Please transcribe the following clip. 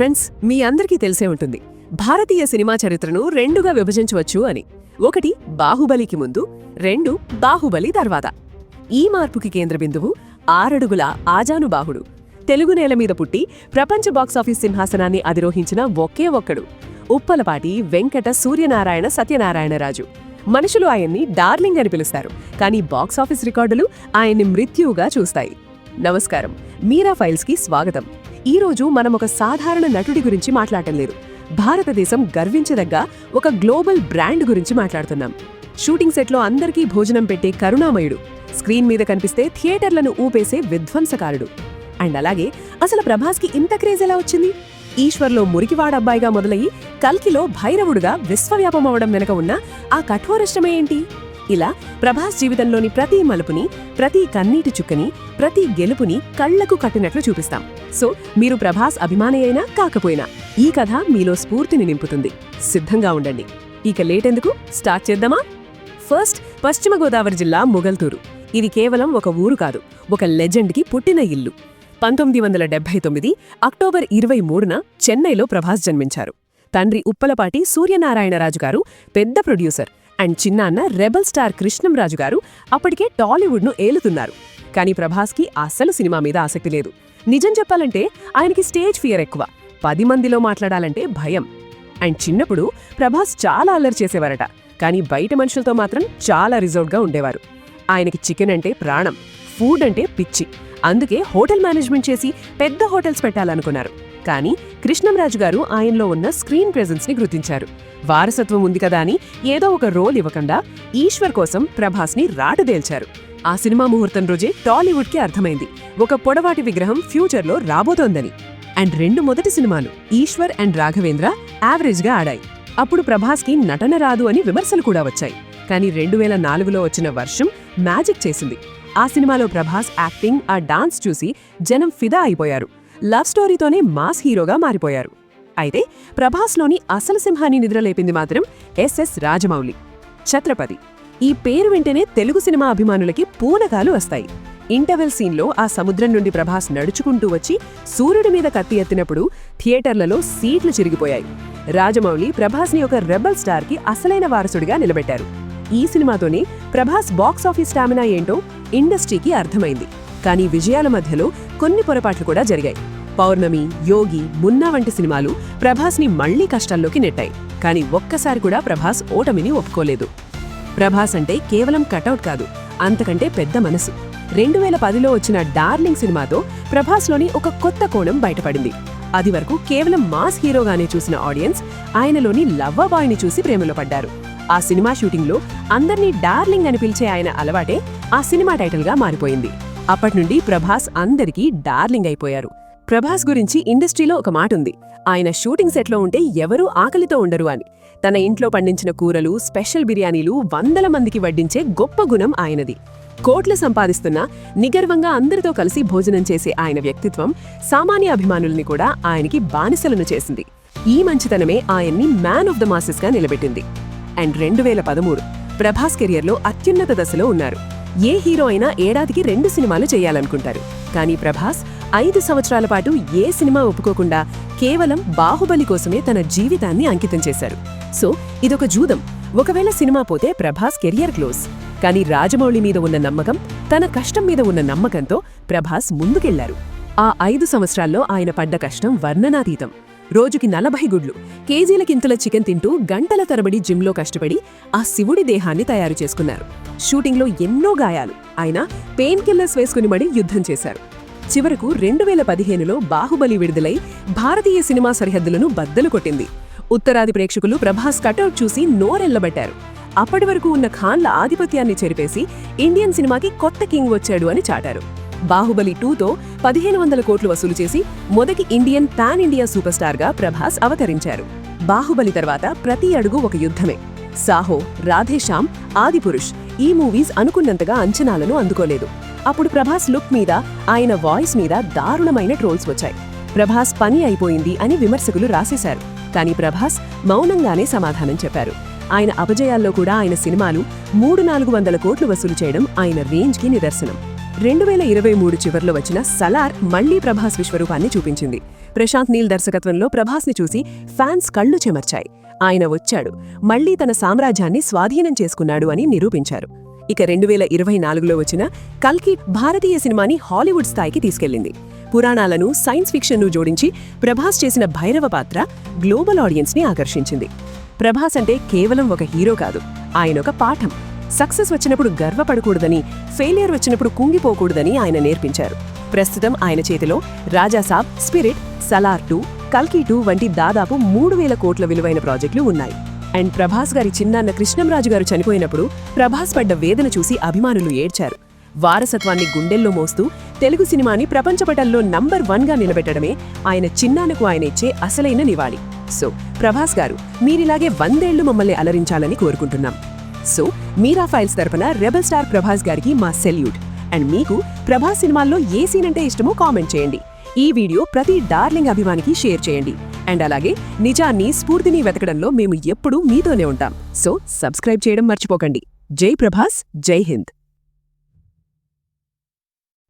Friends మీ అందరికీ తెలిసే ఉంటుంది. భారతీయ సినిమా చరిత్రను రెండుగా విభజించవచ్చు అని. ఒకటి బాహుబలికి ముందు రెండు బాహుబలి తర్వాత. ఈ మార్పుకి కేంద్ర బిందువు ఆరడుగుల ఆజానుబాహుడు. తెలుగు నేల మీద పుట్టి ప్రపంచ బాక్సాఫీస్ సింహాసనాన్ని అధిరోహించిన ఒకే ఒక్కడు. ఉప్పలపాటి వెంకట సూర్యనారాయణ సత్యనారాయణరాజు మనుషులు ఆయన్ని డార్లింగ్ అని పిలుస్తారు. కానీ బాక్సాఫీస్ రికార్డులు ఆయన్ని మృత్యువుగా చూస్తాయి. నమస్కారం. మీరా ఫైల్స్కి స్వాగతం. ఈ రోజు మనం ఒక సాధారణ నటుడి గురించి మాట్లాడటం లేదు. భారతదేశం గర్వించదగ్గ ఒక గ్లోబల్ బ్రాండ్ గురించి మాట్లాడుతున్నాం. షూటింగ్ సెట్లో అందరికీ భోజనం పెట్టే కరుణామయుడు. స్క్రీన్ మీద కనిపిస్తే థియేటర్లను ఊపేసే విధ్వంసకారుడు. అండ్ అలాగే అసలు ప్రభాస్కి ఇంత క్రేజ్ ఎలా వచ్చింది? ఈశ్వర్లో మురికివాడ అబ్బాయిగా మొదలయ్యి కల్కిలో భైరవుడుగా విశ్వవ్యాపమవడం వెనక ఉన్న ఆ కఠోరిష్టమే ఏంటి? ఇలా ప్రభాస్ జీవితంలోని ప్రతి మలుపుని ప్రతి కన్నీటి చుక్కని ప్రతి గెలుపుని కళ్ళకు కట్టినట్లు చూపిస్తాం. సో మీరు ప్రభాస్ అభిమాని అయినా కాకపోయినా ఈ కథ మీలో స్ఫూర్తిని నింపుతుంది. సిద్ధంగా ఉండండి. ఇక లేటెందుకు స్టార్ట్ చేద్దామా? ఫస్ట్ పశ్చిమ గోదావరి జిల్లా ముగల్తూరు. ఇది కేవలం ఒక ఊరు కాదు ఒక లెజెండ్కి పుట్టిన ఇల్లు. పంతొమ్మిది వందల డెబ్బై తొమ్మిది అక్టోబర్ ఇరవై మూడున చెన్నైలో ప్రభాస్ జన్మించారు. తండ్రి ఉప్పలపాటి సూర్యనారాయణరాజు గారు పెద్ద ప్రొడ్యూసర్. అండ్ చిన్నాన్న రెబల్ స్టార్ కృష్ణంరాజు గారు అప్పటికే టాలీవుడ్ను ఏలుతున్నారు. కానీ ప్రభాస్కి అస్సలు సినిమా మీద ఆసక్తి లేదు. నిజం చెప్పాలంటే ఆయనకి స్టేజ్ ఫియర్ ఎక్కువ. పది మందిలో మాట్లాడాలంటే భయం. అండ్ చిన్నప్పుడు ప్రభాస్ చాలా అల్లరి చేసేవారట. కానీ బయట మనుషులతో మాత్రం చాలా రిజర్వ్డ్గా ఉండేవారు. ఆయనకి చికెన్ అంటే ప్రాణం ఫుడ్ అంటే పిచ్చి. అందుకే హోటల్ మేనేజ్మెంట్ చేసి పెద్ద హోటల్స్ పెట్టాలనుకున్నారు. కానీ కృష్ణంరాజు గారు ఆయనలో ఉన్న స్క్రీన్ ప్రెజెన్స్ని గుర్తించారు. వారసత్వం ఉంది కదా అని ఏదో ఒక రోల్ ఇవ్వకుండా ఈశ్వర్ కోసం ప్రభాస్ని రాటదేల్చారు. ఆ సినిమా ముహూర్తం రోజే టాలీవుడ్కి అర్థమైంది. ఒక పొడవాటి విగ్రహం ఫ్యూచర్లో రాబోతోందని. అండ్ రెండు మొదటి సినిమాలు ఈశ్వర్ అండ్ రాఘవేంద్ర యావరేజ్గా ఆడాయి. అప్పుడు ప్రభాస్కి నటన రాదు అని విమర్శలు కూడా వచ్చాయి. కానీ రెండు వేల నాలుగులో వచ్చిన వర్షం మ్యాజిక్ చేసింది. ఆ సినిమాలో ప్రభాస్ యాక్టింగ్ ఆ డాన్స్ చూసి జనం ఫిదా అయిపోయారు. లవ్ స్టోరీతోనే మాస్ హీరోగా మారిపోయారు. అయితే ప్రభాస్లోని అసలు సింహాన్ని నిద్రలేపింది మాత్రం ఎస్ఎస్ రాజమౌళి. ఛత్రపతి. ఈ పేరు వెంటనే తెలుగు సినిమా అభిమానులకి పూనకాలు వస్తాయి. ఇంటర్వెల్ సీన్లో ఆ సముద్రం నుండి ప్రభాస్ నడుచుకుంటూ వచ్చి సూర్యుడి మీద కత్తి ఎత్తినప్పుడు థియేటర్లలో సీట్లు చిరిగిపోయాయి. రాజమౌళి ప్రభాస్ని ఒక రెబల్ స్టార్కి అసలైన వారసుడిగా నిలబెట్టారు. ఈ సినిమాతోనే ప్రభాస్ బాక్స్ ఆఫీస్ స్టామినా ఏంటో ఇండస్ట్రీకి అర్థమైంది. కానీ విజయాల మధ్యలో కొన్ని పొరపాట్లు కూడా జరిగాయి. పౌర్ణమి యోగి మున్నా వంటి సినిమాలు ప్రభాస్ని మళ్ళీ కష్టాల్లోకి నెట్టాయి. కానీ ఒక్కసారి కూడా ప్రభాస్ ఓటమిని ఒప్పుకోలేదు. ప్రభాస్ అంటే కేవలం కటౌట్ కాదు అంతకంటే పెద్ద మనసు. రెండు వేల పదిలో వచ్చిన డార్లింగ్ సినిమాతో ప్రభాస్లోని ఒక కొత్త కోణం బయటపడింది. అది వరకు కేవలం మాస్ హీరోగానే చూసిన ఆడియన్స్ ఆయనలోని లవ్వ బాయ్ని చూసి ప్రేమలో పడ్డారు. ఆ సినిమా షూటింగ్లో అందర్నీ డార్లింగ్ అని పిలిచే ఆయన అలవాటే ఆ సినిమా టైటిల్గా మారిపోయింది. అప్పట్నుండి ప్రభాస్ అందరికీ డార్లింగ్ అయిపోయారు. ప్రభాస్ గురించి ఇండస్ట్రీలో ఒక మాట ఉంది. ఆయన షూటింగ్ సెట్లో ఉంటే ఎవరూ ఆకలితో ఉండరు అని. తన ఇంట్లో పండించిన కూరలు స్పెషల్ బిర్యానీలు వందల మందికి వడ్డించే గొప్ప గుణం ఆయనది. కోట్లు సంపాదిస్తున్నా నిగర్వంగా అందరితో కలిసి భోజనం చేసే ఆయన వ్యక్తిత్వం సామాన్య అభిమానుల్ని కూడా ఆయనకి బానిసలను చేసింది. ఈ మంచితనమే ఆయన్ని మ్యాన్ ఆఫ్ ద మాసెస్గా నిలబెట్టింది. అండ్ రెండు వేల పదమూడు ప్రభాస్ కెరియర్లో అత్యున్నత దశలో ఉన్నారు. ఏ హీరో అయినా ఏడాదికి రెండు సినిమాలు చేయాలనుకుంటారు. కానీ ప్రభాస్ ఐదు సంవత్సరాల పాటు ఏ సినిమా ఒప్పుకోకుండా కేవలం బాహుబలి కోసమే తన జీవితాన్ని అంకితం చేశారు. సో ఇదొక జూదం. ఒకవేళ సినిమా పోతే ప్రభాస్ కెరియర్ క్లోజ్. కానీ రాజమౌళి మీద ఉన్న నమ్మకం తన కష్టం మీద ఉన్న నమ్మకంతో ప్రభాస్ ముందుకెళ్ళారు. ఆ ఐదు సంవత్సరాల్లో ఆయన పడ్డ కష్టం వర్ణనాతీతం. రోజుకి నలభై గుడ్లు. కేజీల కింతల చికెన్ తింటూ గంటల తరబడి జిమ్లో కష్టపడి ఆ శివుడి దేహాన్ని తయారు చేసుకున్నారు. షూటింగ్లో ఎన్నో గాయాలు. ఆయన పెయిన్ కిల్లర్స్ వేసుకుని మడి యుద్ధం చేశారు. చివరకు రెండు వేల పదిహేనులో బాహుబలి విడుదలై భారతీయ సినిమా సరిహద్దులను బద్దలు కొట్టింది. ఉత్తరాది ప్రేక్షకులు ప్రభాస్ కటౌట్ చూసి నోరెళ్ళబట్టారు అప్పటి వరకు ఉన్న ఖాన్ల ఆధిపత్యాన్ని చెరిపేసి ఇండియన్ సినిమాకి కొత్త కింగ్ వచ్చాడు అని చాటారు. బాహుబలి టూతో పదిహేను వందల కోట్లు వసూలు చేసి మొదటి ఇండియన్ పాన్ ఇండియా సూపర్ స్టార్గా ప్రభాస్ అవతరించారు. బాహుబలి తర్వాత ప్రతి అడుగు ఒక యుద్ధమే. సాహో రాధేశ్యామ్ ఆదిపురుష్ ఈ మూవీస్ అనుకున్నంతగా అంచనాలను అందుకోలేదు. అప్పుడు ప్రభాస్ లుక్ మీద ఆయన వాయిస్ మీద దారుణమైన ట్రోల్స్ వచ్చాయి. ప్రభాస్ పని అయిపోయింది అని విమర్శకులు రాసేశారు. కానీ ప్రభాస్ మౌనంగానే సమాధానం చెప్పారు. ఆయన అపజయాల్లో కూడా ఆయన సినిమాలు మూడు నాలుగు వందల కోట్లు వసూలు చేయడం ఆయన రేంజ్కి నిదర్శనం. రెండు వేల ఇరవై మూడు చివర్లో వచ్చిన సలార్ మళ్ళీ ప్రభాస్ విశ్వరూపాన్ని చూపించింది. ప్రశాంత్ నీల్ దర్శకత్వంలో ప్రభాస్ని చూసి ఫ్యాన్స్ కళ్ళు చెమర్చాయి. ఆయన వచ్చాడు. మళ్ళీ తన సామ్రాజ్యాన్ని స్వాధీనం చేసుకున్నాడు అని నిరూపించారు. ఇక రెండు వేల ఇరవై నాలుగులో వచ్చిన కల్కి భారతీయ సినిమాని హాలీవుడ్ స్థాయికి తీసుకెళ్ళింది పురాణాలను సైన్స్ ఫిక్షన్ను జోడించి ప్రభాస్ చేసిన భైరవ పాత్ర గ్లోబల్ ఆడియన్స్ని ఆకర్షించింది. ప్రభాస్ అంటే కేవలం ఒక హీరో కాదు ఆయన ఒక పాఠం. సక్సెస్ వచ్చినప్పుడు గర్వపడకూడదని ఫెయిలియర్ వచ్చినప్పుడు కుంగిపోకూడదని ఆయన నేర్పించారు. ప్రస్తుతం ఆయన చేతిలో రాజాసాబ్ స్పిరిట్ సలార్ టూ కల్కి టూ వంటి దాదాపు మూడు వేల కోట్ల విలువైన ప్రాజెక్టులు ఉన్నాయి. అండ్ ప్రభాస్ గారి చిన్నాన్న కృష్ణంరాజు గారు చనిపోయినప్పుడు ప్రభాస్ పడ్డ వేదన చూసి అభిమానులు ఏడ్చారు. వారసత్వాన్ని గుండెల్లో మోస్తూ తెలుగు సినిమాని ప్రపంచపటంలో నంబర్ వన్గా నిలబెట్టడమే ఆయన చిన్నాన్నకు ఆయన ఇచ్చే అసలైన నివాళి. సో ప్రభాస్ గారు మీరిలాగే వందేళ్ళు మమ్మల్ని అలరించాలని కోరుకుంటున్నాం. సో మీరా ఫైల్స్ తరపున రెబల్ స్టార్ ప్రభాస్ గారికి మా సెల్యూట్. అండ్ మీకు ప్రభాస్ సినిమాల్లో ఏ సీన్ అంటే ఇష్టమో కామెంట్ చేయండి. ఈ వీడియో ప్రతి డార్లింగ్ అభిమానికి షేర్ చేయండి. అండ్ అలాగే నిజాన్ని స్ఫూర్తిని వెతకడంలో మేము ఎప్పుడూ మీతోనే ఉంటాం. సో సబ్స్క్రైబ్ చేయడం మర్చిపోకండి. జై ప్రభాస్ జై హింద్.